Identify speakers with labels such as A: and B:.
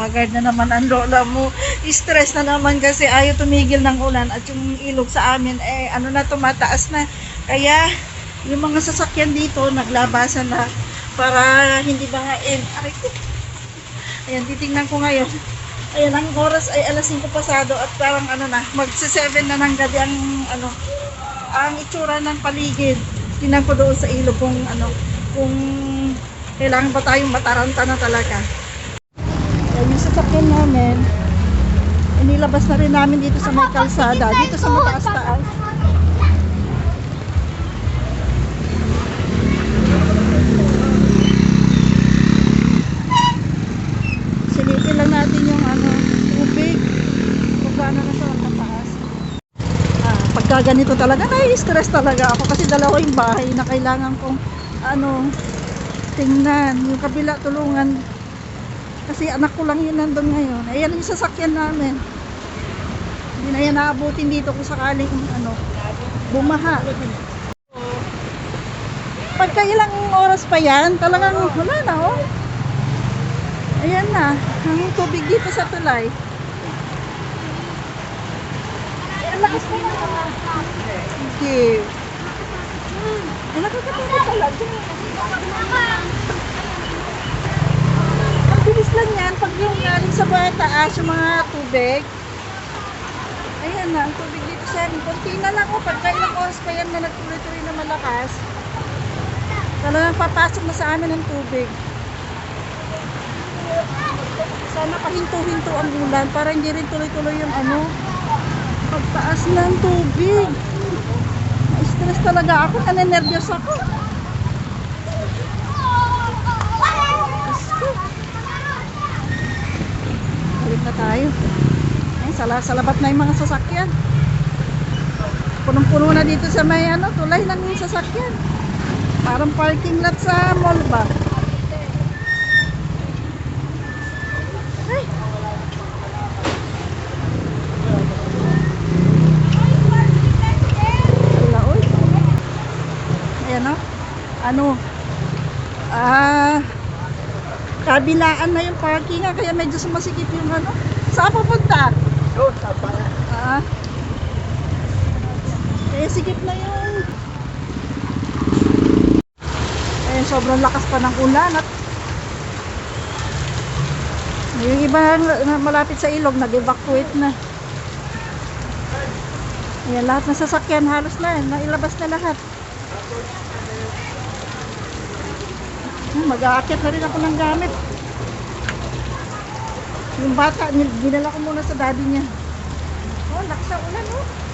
A: Haggard na naman ang lola mo. Stress na naman kasi ayaw tumigil ng ulan at yung ilog sa amin, eh, ano na, tumataas na. Kaya, yung mga sasakyan dito, naglabasan na para hindi ba nga in. Aray ko. Ayan, titingnan ko ngayon. Ayan, ang oras ay alas 5 pasado at parang ano na, magsi-7 na ng gabi ang ano, ang itsura ng paligid. Tingnan ko doon sa ilog kung ano, kung kailangan ba tayong mataranta na talaga. Ayan yung sasakyan namin. Inilabas na rin namin dito sa may kalsada, dito sa mataas-taas. Silipin lang natin yung ano, tubig. Kung gaano na siya mataas. Ah, pagka ganito talaga, nai-stress talaga ako kasi dalawa yung bahay na kailangan kong ano, tingnan. Yung kabila tulungan. Kasi anak ko lang yun nandun ngayon. Ayan yung sasakyan namin. Hindi na yan naabutin dito kung sakaling ano, bumaha. Pagka ilang oras pa yan, talagang wala na oh. Ayan na, ang tubig dito sa tulay. Ang lakas pa na. Ang bilis lang yan pag yung galing sa buhay taas yung mga tubig. Ayan na, tubig dito sa amin. Kunti na lang oh, pagka ilang oras pa yan na nagtuloy-tuloy na malakas. Talagang papasok na sa amin ang tubig. Sana pahinto-hinto ang ulan para hindi rin tuloy-tuloy yung ano, pagtaas ng tubig. Na-stress talaga ako, nanenervyos ako. Diyos ko. Balik na tayo. Ay, sala, salabat na yung mga sasakyan. Punong-puno na dito sa may ano, tulay ng sasakyan. Parang parking lot sa mall ba? Ay. Wala, oy. Ayan o. Ano? Ah, kabilaan na yung parking nga, kaya medyo sumasikip yung ano. Saan pupunta?
B: Doon, sa para.
A: Ah. Eh, sikip na yun. Eh, sobrang lakas pa ng ulan at yung iba na malapit sa ilog, nag-evacuate na. Ayan, lahat ng sasakyan halos na, nailabas na lahat. Mag-aakyat na rin ako ng gamit. Yung bata, dinala ko muna sa daddy niya. Oh, lakas ang ulan, oh.